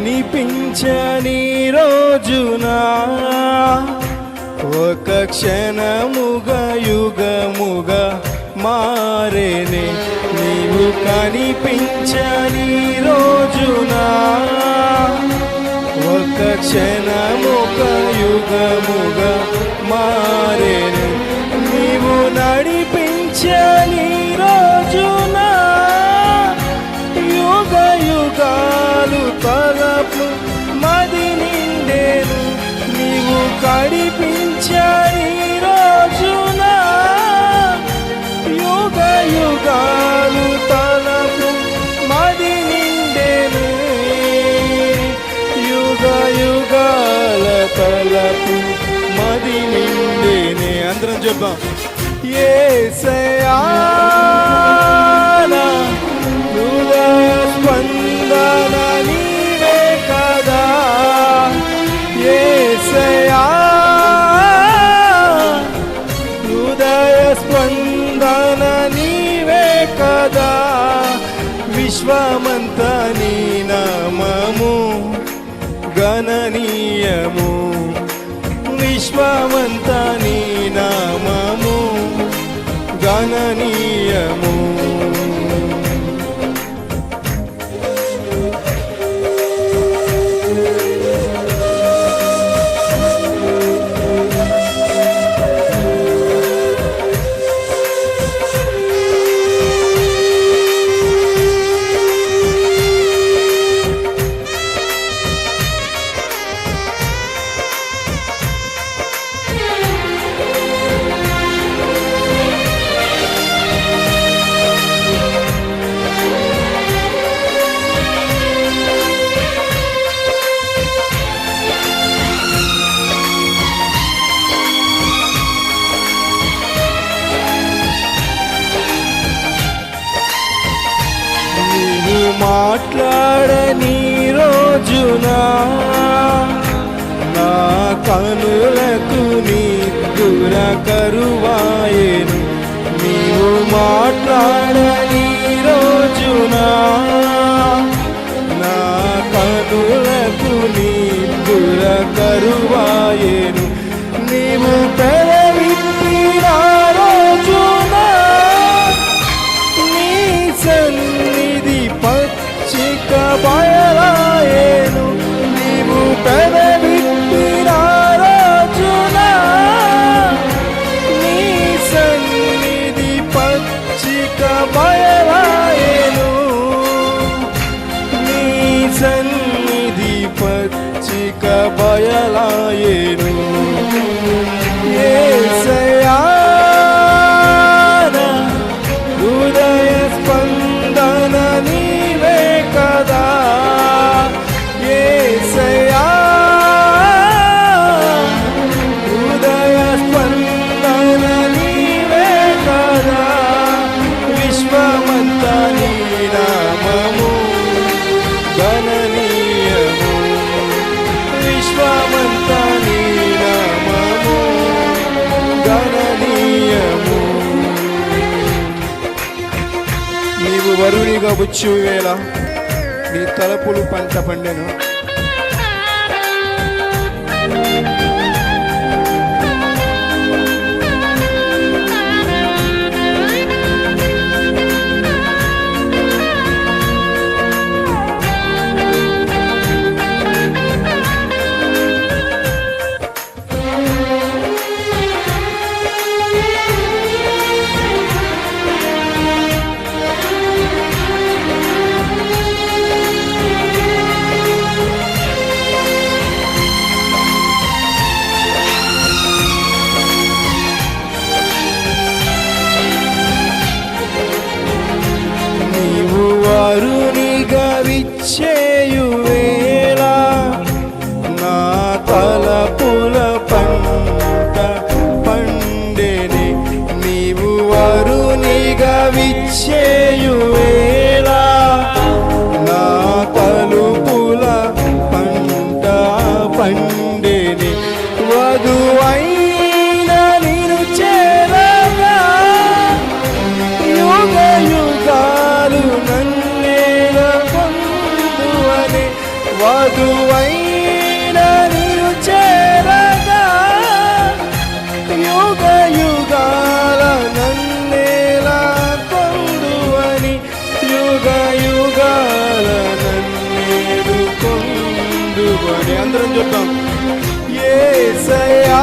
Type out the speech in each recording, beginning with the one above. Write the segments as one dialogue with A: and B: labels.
A: కనిపించని రోజునా ఒక క్షణముగా యుగముగా మారేనే నీవు కనిపించని రోజునా ఒక క్షణముగా యుగము కడిపించని రోజునా. యుగ యుగాలు తలపు మది నిండేను యుగ యుగాల తలపు మది నిండేనే. అందరం చెప్పాం ఏ సయా గణనీయము విశ్వమంతా మాట్లాడని రోజున నా కనులకు నీ దుర కరువాయను. నీవు మాట్లాడని రోజున నా కనులకు నీ దుర కరువాయను. నీవు పెరవిప్పిన బయలాయేను నీవు పెదవిప్పిన రోజున నీ సన్నిధి పచ్చిక బయలాయేను నీ సన్నిధి పచ్చిక బయలాయేను నీవు వచ్చి వేళ. నీ తలపులు పంట పండెను. వధువైన నీవు చేరగా యుగ యుగాల నన్నేలా కొందువని యుగ యుగాల నన్నేడు కొందువని అందరం చూద్దాం. ఏ సయా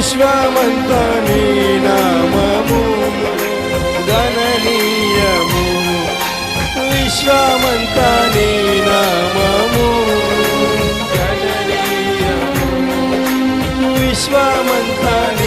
A: విశ్వమంతా నీ నామము. గణనీయము. విశ్వమంతా నీ నామము. గణనీయము. విశ్వమంతా